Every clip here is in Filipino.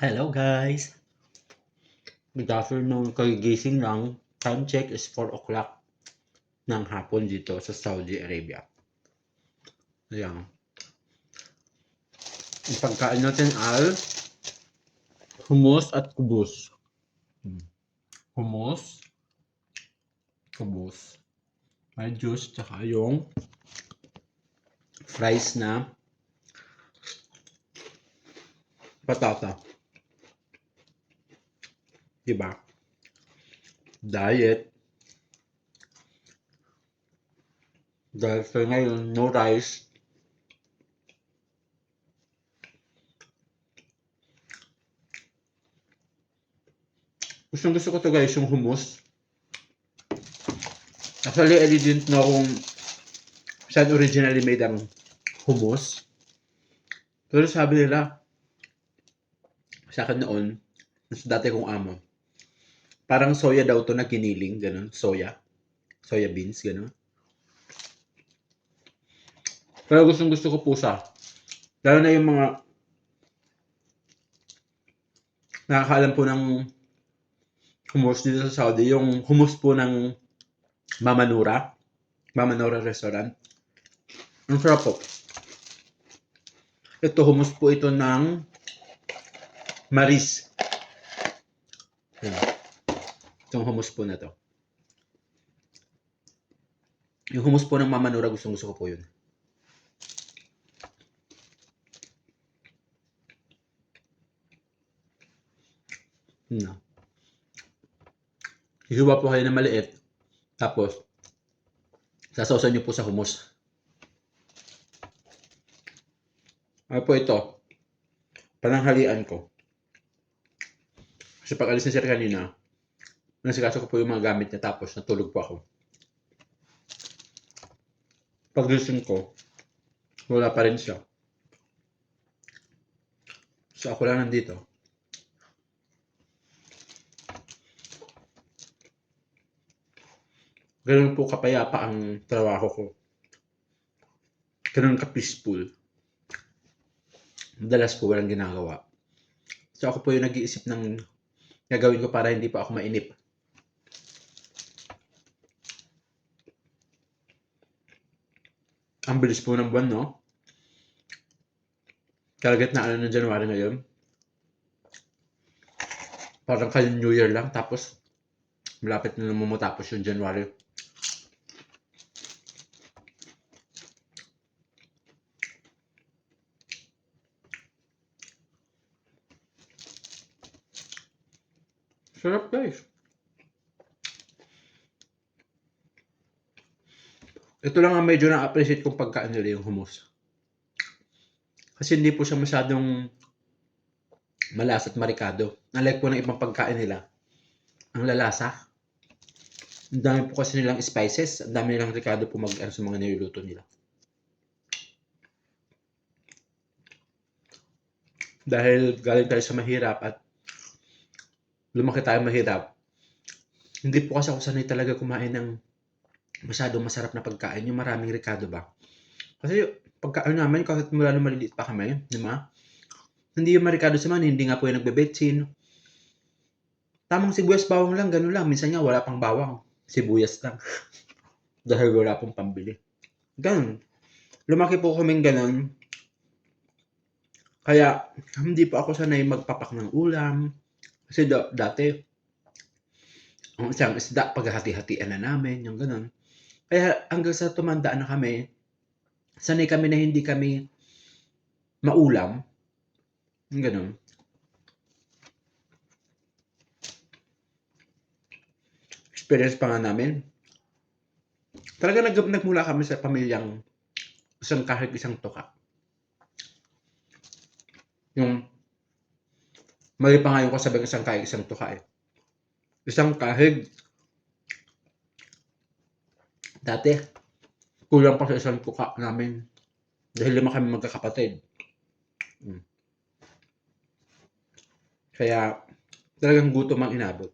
Hello guys! Good afternoon. Kagigising lang. Time check is 4 o'clock ng hapon dito sa Saudi Arabia. Ayan. Ang pagkain natin ay hummus at kubus. Hmm. Hummus, kubus. May juice, tsaka yung fries na patata. Diba? Diet. Dahil sa ngayon, no rice. Gustong gusto ko to guys, yung hummus. Actually, I didn't know kung saan originally made ang hummus. Pero sabi nila, sa akin noon, sa dati kong amo, parang soya daw to na giniling, ganun, soya. Soya beans, ganun. Pero gustong gusto ko pusa. Lalo na yung mga nakakaalam po ng hummus dito sa Saudi, yung hummus po ng Mama Nura, Mama Nura Restaurant. Ang sarap po. Ito, hummus po ito ng Maris. Yan. Itong hummus po na to. Yung hummus po ng Mama Nura, gustong gusto ko po yun. No. Hihiwa po kayo na maliit. Tapos, sasawsan nyo po sa hummus. Ano po ito? Pananghalian ko. Kasi pag alis ni Sir kanina, nasikaso ko po yung mga gamit niya tapos natulog po ako. Pag-gising ko, wala pa rin siya. So ako lang nandito. Ganun po kapayapa ang trabaho ko. Ganun ka-peaceful. Madalas po walang ginagawa. So ako po yung nag-iisip ng gagawin ko para hindi pa ako mainip. Ang bilis po ng buwan, no? Kalagat na ano ng January ngayon. Parang kayo New Year lang, tapos malapit na naman matapos yung January. Sarap guys. Ito lang ang medyo na-appreciate kong pagkain nila yung hummus. Kasi hindi po siya masyadong malas at marikado. Unlike po ng ibang pagkain nila. Ang lalasa. Ang dami po kasi nilang spices. Ang dami nilang ricado po mag ano, sa mga niluluto nila. Dahil galing tayo sa mahirap at lumaki tayo mahirap, hindi po kasi ako sanay talaga kumain ng masyadong masarap na pagkain, yung maraming ricado ba. Kasi pagkain namin, kahit mula nung maliliit pa kami, di ba? Hindi yung marikado sa man, hindi nga po yung nagbebetsin. Tamang sibuyas bawang lang, ganun lang. Minsan nga wala pang bawang, sibuyas lang. Dahil wala pong pambili. Ganun. Lumaki po kaming ganun. Kaya, hindi po ako sanay magpapak ng ulam, kasi da- dati, ang isang isda, paghahati-hatian na namin, yung ganun. Kaya hanggang sa tumanda na kami, sanay kami na hindi kami maulam. Ganun. Experience pa nga namin. Talaga nag nagmula kami sa pamilyang isang kahit isang tuka. Yung Mali pa nga yung kasabi ng isang kahig, isang tuka eh. Isang kahig. Dati, kulang pa sa isang tuka namin. Dahil lima kami magkakapatid. Hmm. Kaya, talagang gutom ang inabot.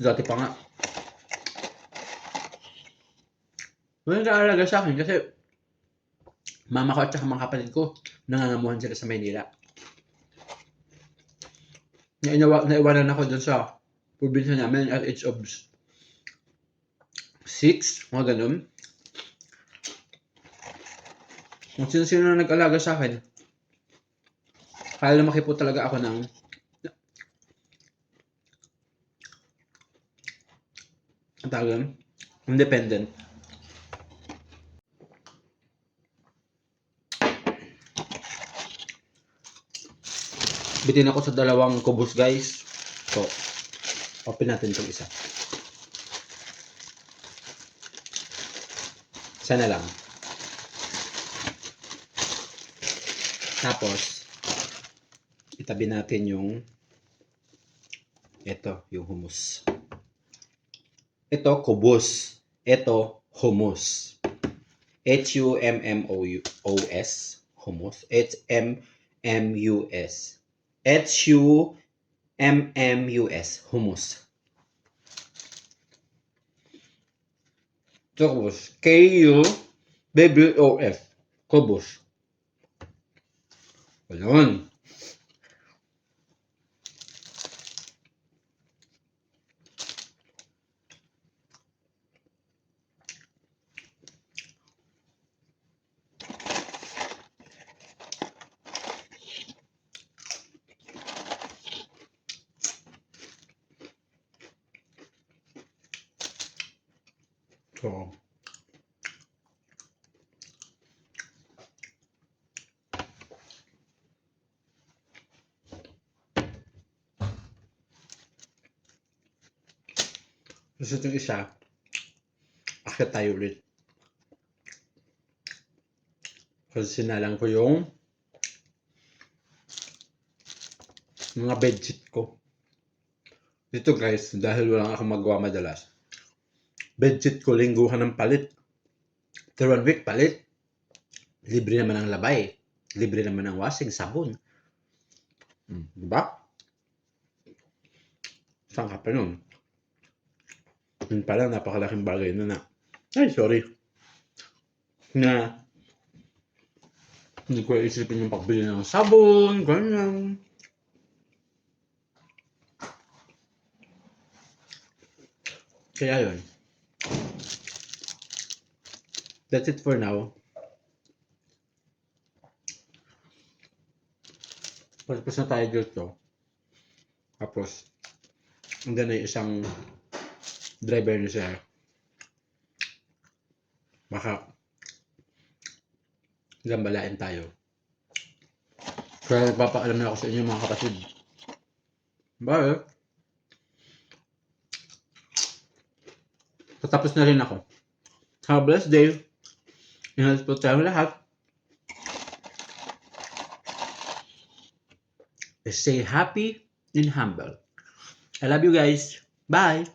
Dati pa nga. Walang kaalaga sa akin kasi mama ko at saka mga kapatid ko nangangamuhan sila sa Maynila. naiwanan ako dun sa probinsya namin at age of 6, mga ganun. Kung sino-sino na nag-alaga sa akin, kaya lumaki po talaga ako ng ang independent. Bitin ako sa dalawang kubos guys. So, open natin itong isa. Isa na lang. Tapos, itabi natin yung ito, yung hummus. Ito, kubos. Ito, hummus. H-U-M-M-O-U-O-S. Hummus. H-M-M-U-S. H-U-M-M-U-S. Hummus. Ito, kubos. K-U-B-B-O-S. Kubos. Ayun. So, Gusto itong isa, akit tayo ulit. Kasi sinalang ko yung mga bedsheet ko. Dito guys, dahil wala akong magawa madalas. Bedsheet ko, lingguhan ng palit. After one week, palit. Libre naman ang labay. Libre naman ang washing, sabon. Hmm, diba? Saan ka pa nun? Yun pala, napakalaking bagay na na. Ay, sorry. Na hindi ko isipin yung pagbili ng sabon, ganyan. Kaya yun. That's it for now. Tapos na tayo dito. Tapos, andun na yung isang driver ni sir. Baka gambalain tayo. Kaya nagpapaalam na ako sa inyo mga kapatid. Bye! Tatapos na rin ako. Have a blessed day. You know, not supposed to have in the. Stay happy and humble. I love you guys. Bye.